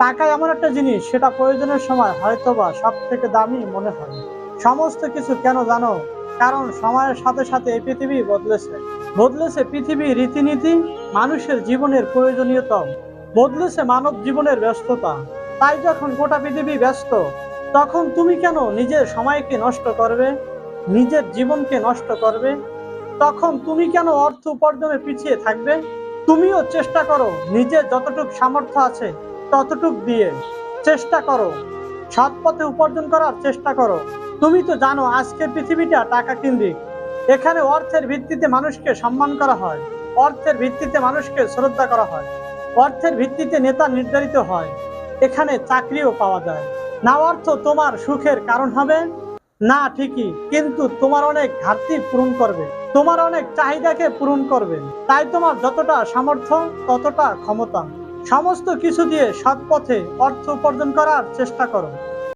টাকা এমন একটা জিনিস, সেটা প্রয়োজনের সময় হয়তোবা সব থেকে দামি মনে হয়। সমস্ত কিছু কেন জানো? কারণ সময়ের সাথে সাথে এই পৃথিবী বদলেছে। বদলেছে পৃথিবীর রীতিনীতি, মানুষের জীবনের প্রয়োজনীয়তা, বদলেছে মানব জীবনের ব্যস্ততা। তাই যখন গোটা পৃথিবী ব্যস্ত, তখন তুমি কেন নিজের সময়কে নষ্ট করবে? নিজের জীবনকে নষ্ট করবে? তখন তুমি কেন অর্থ উপার্জনে পিছিয়ে থাকবে? তুমিও চেষ্টা করো নিজের যতটুক সামর্থ্য আছে ততটুক দিয়ে চেষ্টা করো। সৎ পথে উপার্জন করার চেষ্টা করো। তুমি তো জানো, আজকের পৃথিবীটা টাকা কেন্দ্রিক। এখানে অর্থের ভিত্তিতে মানুষকে সম্মান করা হয়, অর্থের ভিত্তিতে মানুষকে শ্রদ্ধা করা হয়, অর্থের ভিত্তিতে নেতা নির্ধারিত হয়, এখানে চাকরিও পাওয়া যায়। না অর্থ তোমার সুখের কারণ হবে, না ঠিকই, কিন্তু তোমার অনেক ঘাটতি পূরণ করবে, তোমার অনেক চাহিদাকে পূরণ করবে। তাই তোমার যতটা সামর্থ্য, ততটা ক্ষমতা। সমস্ত কিছু দিয়ে সৎ পথে অর্থ উপার্জন করার চেষ্টা করো।